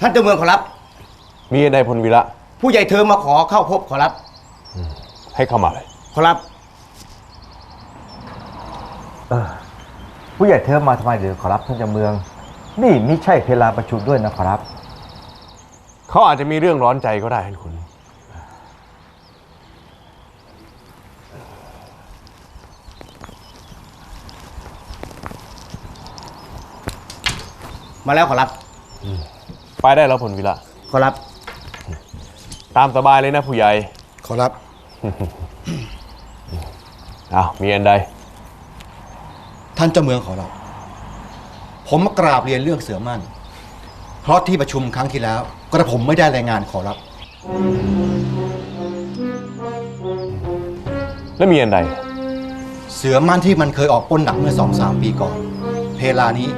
ท่านเจ้าเมืองขอรับ มีอะไรพลวีระ ผู้ใหญ่เธอมาขอเข้าพบขอรับ ให้เข้ามาเลย ขอรับผู้ใหญ่เธอมาทำไมเดี๋ยวขอรับท่านเจ้าเมือง นี่มิใช่เพลาประชุมด้วยนะขอรับ เขาอาจจะมีเรื่องร้อนใจก็ได้ท่านคุณ มาแล้วขอรับ ไปได้แล้วพลวีระขอรับ ตามสบายเลยนะผู้ใหญ่ ขอรับ อ้าวมีอันใด ท่านเจ้าเมืองขอรับ ผมมากราบเรียนเรื่องเสือมั่น เพราะที่ประชุมครั้งที่แล้ว กระผมไม่ได้รายงานขอรับ แล้วมีอันใด เสือมั่นที่มันเคยออกปล้นหนักเมื่อสองสามปีก่อน เพลานี้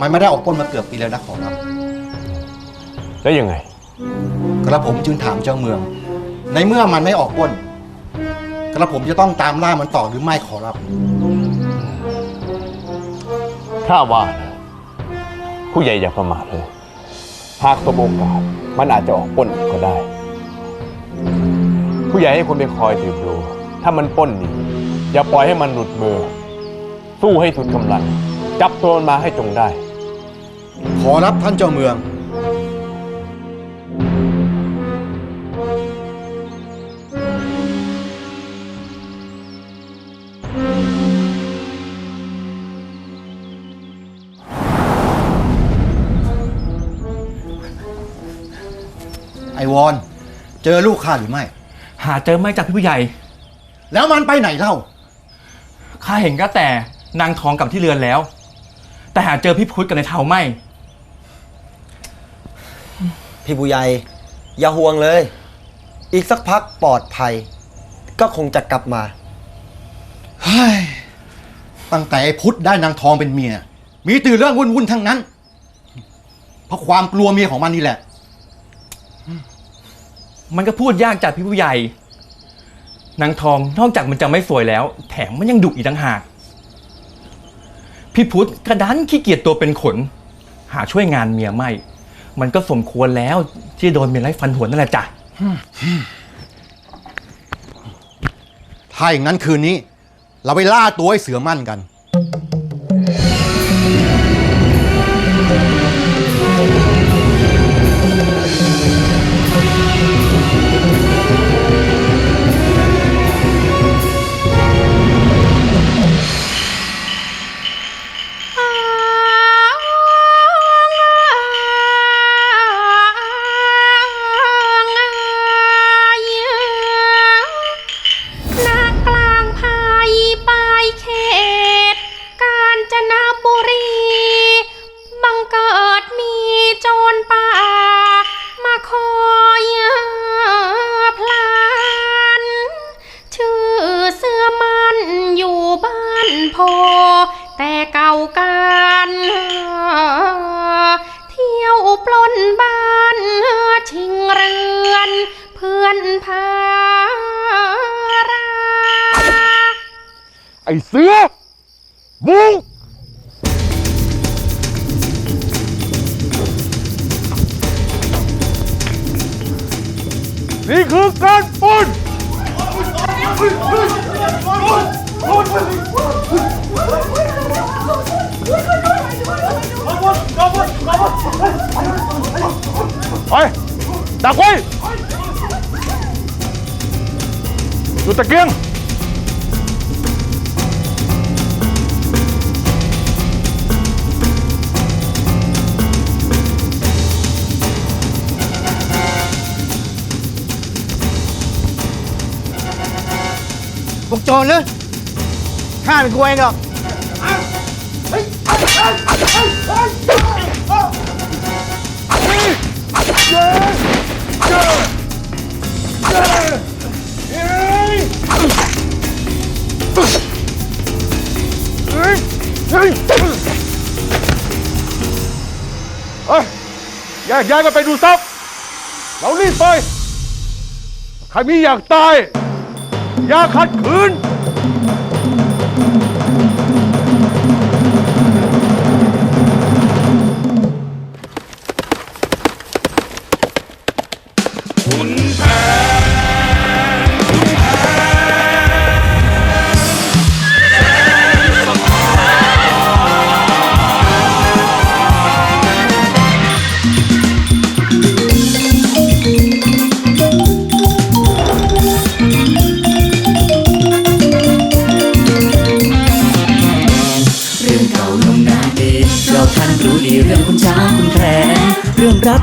มันไม่ได้ออกปล้นมาเกือบปีแล้วนะขอรับ แล้วยังไง กระผมจึงถามเจ้าเมือง ในเมื่อมันไม่ออกปล้น กระผมจะต้องตามล่ามันต่อหรือไม่ขอรับ ถ้าว่านะผู้ใหญ่อย่าประมาทเลย หากสมโอกาสมันอาจจะออกปล้นก็ได้ ผู้ใหญ่ให้คนไปคอยสืบดู ถ้ามันปล้นหนีอย่าปล่อยให้มันหลุดมือ สู้ให้สุดกำลัง จับตัวมันมาให้จงได้ ขอรับท่านเจ้าเมือง วอนเจอลูกข้าหรือไม่ หาเจอไม่จากพี่ผู้ใหญ่ แล้วมันไปไหนเล่า ข้าเห็นก็แต่นางทองกลับที่เรือนแล้ว แต่หาเจอพี่พุทธกับในเทาไม่ พี่ผู้ใหญ่อย่าห่วงเลย อีกสักพักปลอดภัย ก็คงจะกลับมา เฮ้ย ตั้งแต่ไอ้พุทธได้นางทองเป็นเมีย มีแตื่เรื่องวุ่นๆทั้งนั้น เพราะความกลัวเมียของมันนี่แหละ มันก็พูดยากจากพี่ผู้ใหญ่ นางทองนอกจากมันจะไม่สวยแล้ว แถมมันยังดุอีกต่างหาก พี่พุทธกระดันขี้เกียจตัวเป็นขน หาช่วยงานเมียไม่ มันก็สมควรแล้วที่โดนเมียไล่ฟันหัวนั่นแหละจ้ะ ถ้าอย่างนั้นคืนนี้ เราไปล่าตัวไอ้เสือมั่นกัน ไอ้เสือบุงนี่คือการปล้น ไปดักไว้ดูตะเกียง โจรเลยข้าเป็นกลัวเองหรอกเฮ้ยเฮ้ยเฮ้ยแยกย้ายกันไปดูทรัพย์เรารีบไป ใครมีอยากตาย อย่าขัดขืน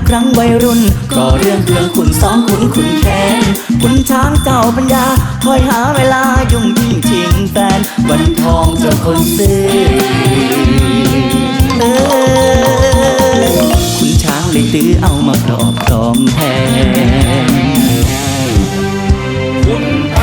ครั้งวัยรุ่น ก็เรื่องเครื่องคุณสองคุณคุณแค้นคุณช้างเจ้าปัญญา คอยหาเวลายุ่งยิ่งชิงแฟนวันทองเจอคนซื้อคุณช้างเลยตื้อเอามาครอบครองแทนแส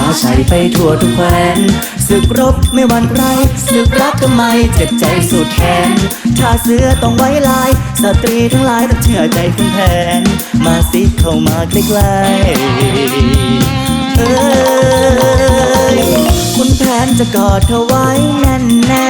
ฟ้าชัยไปทั่วทุกแคว้นศึกรบไม่หวั่นไรศึกรักทำไมเจ็บใจสุดแขนถ้าเสื้อต้องไว้ลาย สตรีทั้งหลายต้องเชื่อใจคุณแผน มาสิเข้ามาใกล้ๆเอ้ยคุณแผนจะกอดเธอไว้แน่นๆคุณแผน